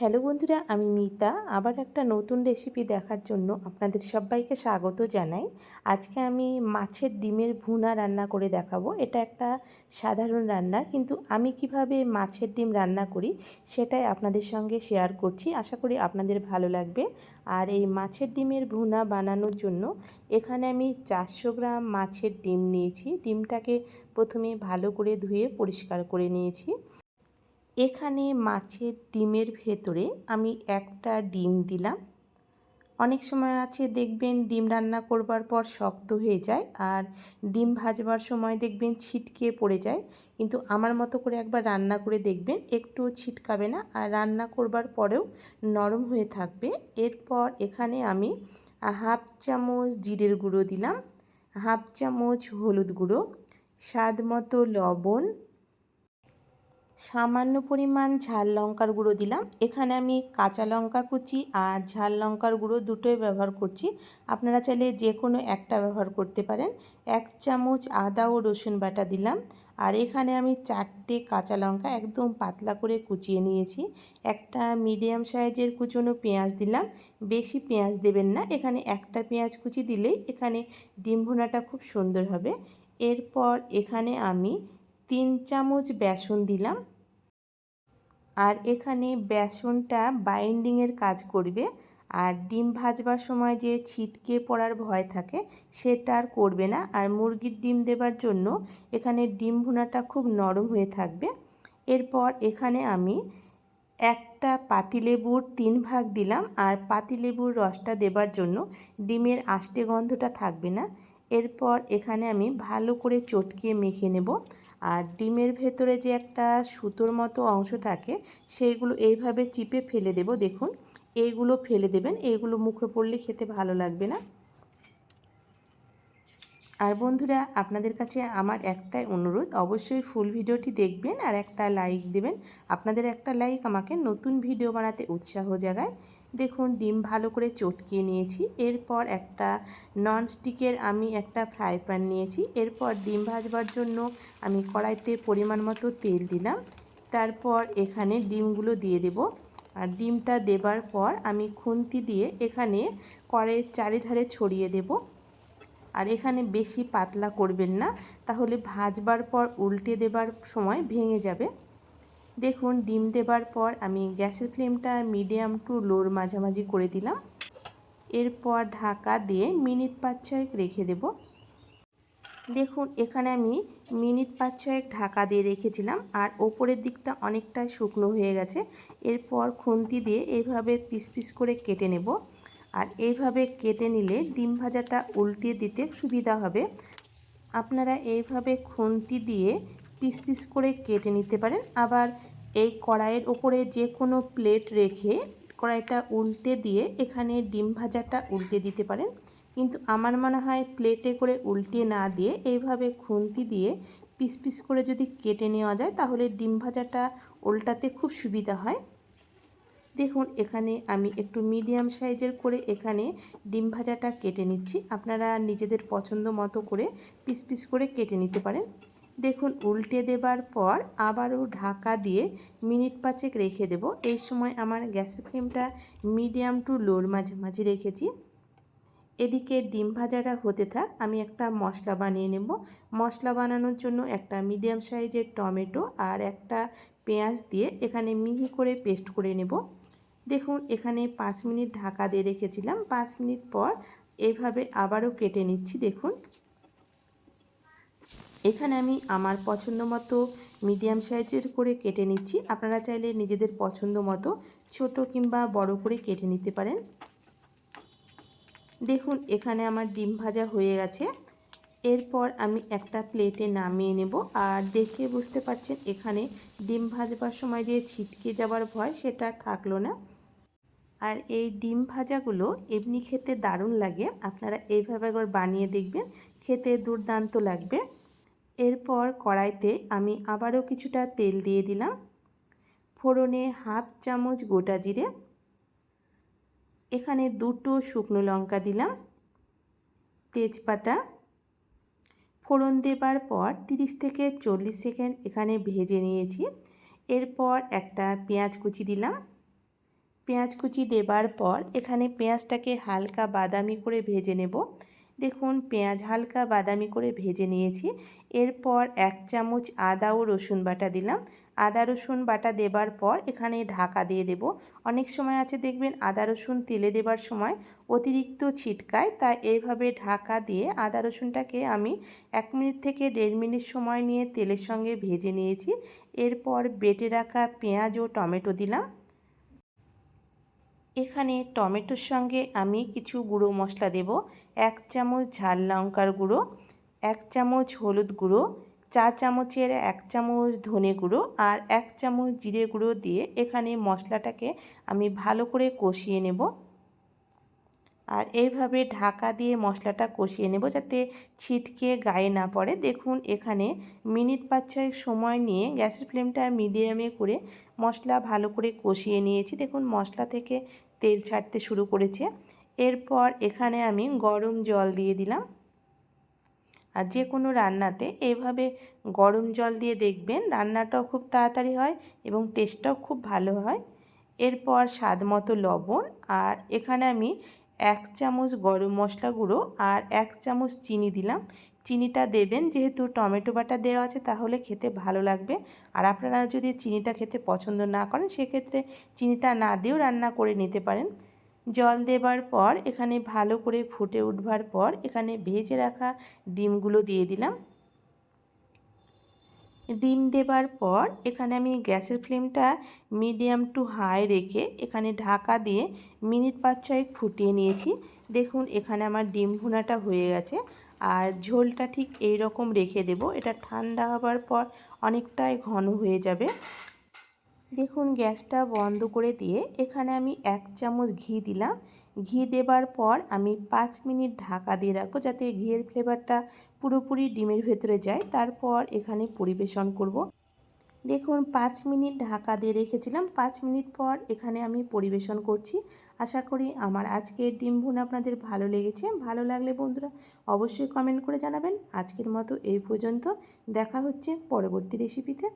Hello বন্ধুরা, আমি মিতা। আবার একটা নতুন রেসিপি দেখার জন্য আপনাদের সবাইকে স্বাগত জানাই। আজকে আমি মাছের ডিমের ভুনা রান্না করে দেখাবো। এটা একটা সাধারণ রান্না, কিন্তু আমি কীভাবে মাছের ডিম রান্না করি সেটাই আপনাদের সঙ্গে শেয়ার করছি। আশা করি আপনাদের ভালো লাগবে। আর এই মাছের ডিমের ভুনা বানানোর জন্য এখানে আমি চারশো গ্রাম মাছের ডিম নিয়েছি। ডিমটাকে প্রথমে ভালো করে ধুয়ে পরিষ্কার করে নিয়েছি। এখানে মাছের ডিমের ভেতরে আমি একটা ডিম দিলাম। অনেক সময় আছে দেখবেন ডিম রান্না করবার পর শক্ত হয়ে যায় আর ডিম ভাজবার সময় দেখবেন ছিটকে পড়ে যায়। কিন্তু আমার মতো করে একবার রান্না করে দেখবেন একটু ছিটকাবে না আর রান্না করবার পরেও নরম হয়ে থাকবে। এরপর এখানে আমি হাফ চামচ জিরের গুঁড়ো দিলাম, হাফ চামচ হলুদ গুঁড়ো, স্বাদ মতো লবণ সামান্য পরিমাণ ঝাল লঙ্কার গুঁড়ো দিলাম। এখানে আমি কাঁচা লঙ্কা কুচি আর ঝাল লঙ্কার গুঁড়ো দুটোই ব্যবহার করছি। আপনারা চাইলে যে কোনো একটা ব্যবহার করতে পারেন। এক চামচ আদা ও রসুন বাটা দিলাম। আর এখানে আমি চারটে কাঁচা লঙ্কা একদম পাতলা করে কুচিয়ে নিয়েছি। একটা মিডিয়াম সাইজের কুচনো পেঁয়াজ দিলাম। বেশি পেঁয়াজ দেবেন না। এখানে একটা পেঁয়াজ কুচি দিলেই এখানে ডিম ভুনাটা খুব সুন্দর হবে। এরপর এখানে আমি তিন চামচ বেসন দিলাম। আর এখানে বেসনটা বাইন্ডিংয়ের কাজ করবে। আর ডিম ভাজবার সময় যে ছিটকে পড়ার ভয় থাকে, সেটা আর করবে না। আর মুরগির ডিম দেবার জন্য এখানে ডিম ভুনাটা খুব নরম হয়ে থাকবে। এরপর এখানে আমি একটা পাতিলেবুর তিন ভাগ দিলাম। আর পাতিলেবুর রসটা দেবার জন্য ডিমের আষ্টে গন্ধটা থাকবে না। এরপর এখানে আমি ভালো করে চটকিয়ে মেখে নেব। আর ডিমের ভেতরে যে একটা সুতোর মতো অংশ থাকে, সেইগুলো এইভাবে চিপে ফেলে দেব। দেখুন, এইগুলো ফেলে দেবেন, এইগুলো মুখে পড়লে খেতে ভালো লাগবে না। আর বন্ধুরা, আপনাদের কাছে আমার একটাই অনুরোধ, অবশ্যই ফুল ভিডিওটি দেখবেন আর একটা লাইক দেবেন। আপনাদের একটা লাইক আমাকে নতুন ভিডিও বানাতে উৎসাহ জাগায়। দেখুন, ডিম ভালো করে চটকিয়ে নিয়েছি। এরপর একটা নন স্টিকের আমি একটা ফ্রাই প্যান নিয়েছি। এরপর ডিম ভাজবার জন্য আমি কড়াইতে পরিমাণ মতো তেল দিলাম। তারপর এখানে ডিমগুলো দিয়ে দেব। আর ডিমটা দেবার পর আমি খুন্তি দিয়ে এখানে কড়াইয়ের চারিধারে ছড়িয়ে দেব। আর এখানে বেশি পাতলা করবেন না, তাহলে ভাজবার পর উল্টে দেবার সময় ভেঙে যাবে। দেখুন, ডিম দেবার পর আমি গ্যাসের ফ্লেমটা মিডিয়াম টু লোর মাঝামাঝি করে দিলাম। এরপর ঢাকা দিয়ে মিনিট পাঁচ ছয়েক রেখে দেব। দেখুন, এখানে আমি মিনিট পাঁচ ছয়েক ঢাকা দিয়ে রেখেছিলাম আর ওপরের দিকটা অনেকটাই শুকনো হয়ে গেছে। এরপর খুন্তি দিয়ে এইভাবে পিস পিস করে কেটে নেব। আর এইভাবে কেটে নিলে ডিম ভাজাটা উল্টে দিতে সুবিধা হবে। আপনারা এইভাবে খুন্তি দিয়ে পিস পিস করে কেটে নিতে পারেন। আবার এই কড়াইয়ের ওপরে যে কোনো প্লেট রেখে কড়াইটা উল্টে দিয়ে এখানে ডিম ভাজাটা উল্টে দিতে পারেন। কিন্তু আমার মনে হয় প্লেটে করে উল্টে না দিয়ে এইভাবে খুন্তি দিয়ে পিস পিস করে যদি কেটে নেওয়া যায় তাহলে ডিম ভাজাটা উল্টাতে খুব সুবিধা হয়। দেখুন, এখানে আমি একটু মিডিয়াম সাইজের করে এখানে ডিম ভাজাটা কেটে নিচ্ছি। আপনারা নিজেদের পছন্দ মতো করে পিস পিস করে কেটে নিতে পারেন। দেখুন, উল্টে দেবার পর আবারও ঢাকা দিয়ে মিনিট পাঁচেক রেখে দেব। এই সময় আমার গ্যাসের ফ্লেমটা মিডিয়াম টু লোর মাঝামাঝি রেখেছি। এদিকে ডিম ভাজাটা হতে থাক, আমি একটা মশলা বানিয়ে নেব। মশলা বানানোর জন্য একটা মিডিয়াম সাইজের টমেটো আর একটা পেঁয়াজ দিয়ে এখানে মিহি করে পেস্ট করে নেব। দেখুন, এখানে পাঁচ মিনিট ঢাকা দিয়ে রেখেছিলাম। পাঁচ মিনিট পর এইভাবে আবারও কেটে নিচ্ছি, দেখুন। এখানে আমি আমার পছন্দ মতো মিডিয়াম সাইজের করে কেটে নিচ্ছি। আপনারা চাইলে নিজেদের পছন্দ মতো ছোট কিংবা বড় করে কেটে নিতে পারেন। দেখুন, এখানে আমার ডিম ভাজা হয়ে গেছে। এরপর আমি একটা প্লেটে নামিয়ে নেব। আর দেখে বুঝতে পারছেন, এখানে ডিম ভাজবার সময় যে ছিটকে যাবার ভয়, সেটা থাকল না। আর এই ডিম ভাজাগুলো এমনি খেতে দারুণ লাগে। আপনারা এইভাবে একবার বানিয়ে দেখবেন, খেতে দুর্দান্ত লাগবে। এরপর কড়াইতে আমি আবারও কিছুটা তেল দিয়ে দিলাম। ফোড়নে হাফ চামচ গোটা জিরে। এখানে দুটো শুকনো লঙ্কা দিলাম। তেজপাতা। ফোড়ন দেবার পর 30 থেকে চল্লিশ সেকেন্ড এখানে ভেজে নিয়েছি। এরপর একটা পেঁয়াজ কুচি দিলাম। পেঁয়াজ কুচি দেবার পর এখানে পেঁয়াজটাকে হালকা বাদামি করে ভেজে নেব। দেখুন, পেঁয়াজ হালকা বাদামি করে ভেজে নিয়েছি। এরপর এক চামচ আদা ও রসুন বাটা দিলাম। আদা রসুন বাটা দেবার পর এখানে ঢাকা দিয়ে দেব। অনেক সময় আছে দেখবেন, আদা রসুন তেলে দেবার সময় অতিরিক্ত ছিটকায়, তাই এইভাবে ঢাকা দিয়ে আদা রসুনটাকে আমি এক মিনিট থেকে দেড় মিনিট সময় নিয়ে তেলের সঙ্গে ভেজে নিয়েছি। এরপর বেটে রাখা পেঁয়াজ ও টমেটো দিলাম। এখানে টমেটোর সঙ্গে আমি কিছু গুঁড়ো মশলা দেব। এক চামচ ঝাল লঙ্কার গুঁড়ো, এক চামচ হলুদ গুঁড়ো চা চামচের এক চামচ ধনে গুঁড়ো আর এক চামচ জিরে গুঁড়ো দিয়ে এখানে মশলাটাকে আমি ভালো করে কষিয়ে নেব। আর এইভাবে ঢাকা দিয়ে মশলাটা কষিয়ে নেব যাতে ছিটকে গায়ে না পড়ে। দেখুন, এখানে মিনিট পাঁচ ছয়েক সময় নিয়ে গ্যাসের ফ্লেমটা মিডিয়ামে করে মশলা ভালো করে কষিয়ে নিয়েছি। দেখুন, মশলা থেকে তেল ছাড়তে শুরু করেছে। এরপর এখানে আমি গরম জল দিয়ে দিলাম। আর যে কোনো রান্নাতে এইভাবে গরম জল দিয়ে দেখবেন রান্নাটাও খুব তাড়াতাড়ি হয় এবং টেস্টটাও খুব ভালো হয়। এরপর স্বাদ মতো লবণ আর এখানে আমি এক চামচ গরম মশলা গুঁড়ো আর এক চামচ চিনি দিলাম। চিনিটা দেবেন, যেহেতু টমেটো বাটা দেওয়া আছে তাহলে খেতে ভালো লাগবে। আর আপনারা যদি চিনিটা খেতে পছন্দ না করেন, সেক্ষেত্রে চিনিটা না দিয়েও রান্না করে নিতে পারেন। জল দেবার পর এখানে ভালো করে ফুটে উঠবার পর এখানে ভেজে রাখা ডিমগুলো দিয়ে দিলাম। ডিম দেবার পর এখানে আমি গ্যাসের ফ্লেমটা মিডিয়াম টু হাই রেখে এখানে ঢাকা দিয়ে মিনিট পাঁচ ছয়েক ফুটিয়ে নিয়েছি। দেখুন, এখানে আমার ডিম ভুনাটা হয়ে গেছে। আর ঝোলটা ঠিক এই রকম রেখে দেব। এটা ঠান্ডা হবার পর অনেকটাই ঘন হয়ে যাবে। দেখুন, গ্যাসটা বন্ধ করে দিয়ে এখানে আমি এক চামচ ঘি দিলাম। ঘি দেবার পর আমি পাঁচ মিনিট ঢাকা দিয়ে রাখব যাতে ঘিয়ের ফ্লেভারটা পুরোপুরি ডিমের ভেতরে যায়। তারপর এখানে পরিবেশন করব। দেখুন, পাঁচ মিনিট ঢাকা দিয়ে রেখেছিলাম। পাঁচ মিনিট পর এখানে আমি পরিবেশন করছি। আশা করি আমার আজকের ডিম ভুন আপনাদের ভালো লেগেছে। ভালো লাগলে বন্ধুরা অবশ্যই কমেন্ট করে জানাবেন। আজকের মতো এই পর্যন্ত। দেখা হচ্ছে পরবর্তী রেসিপিতে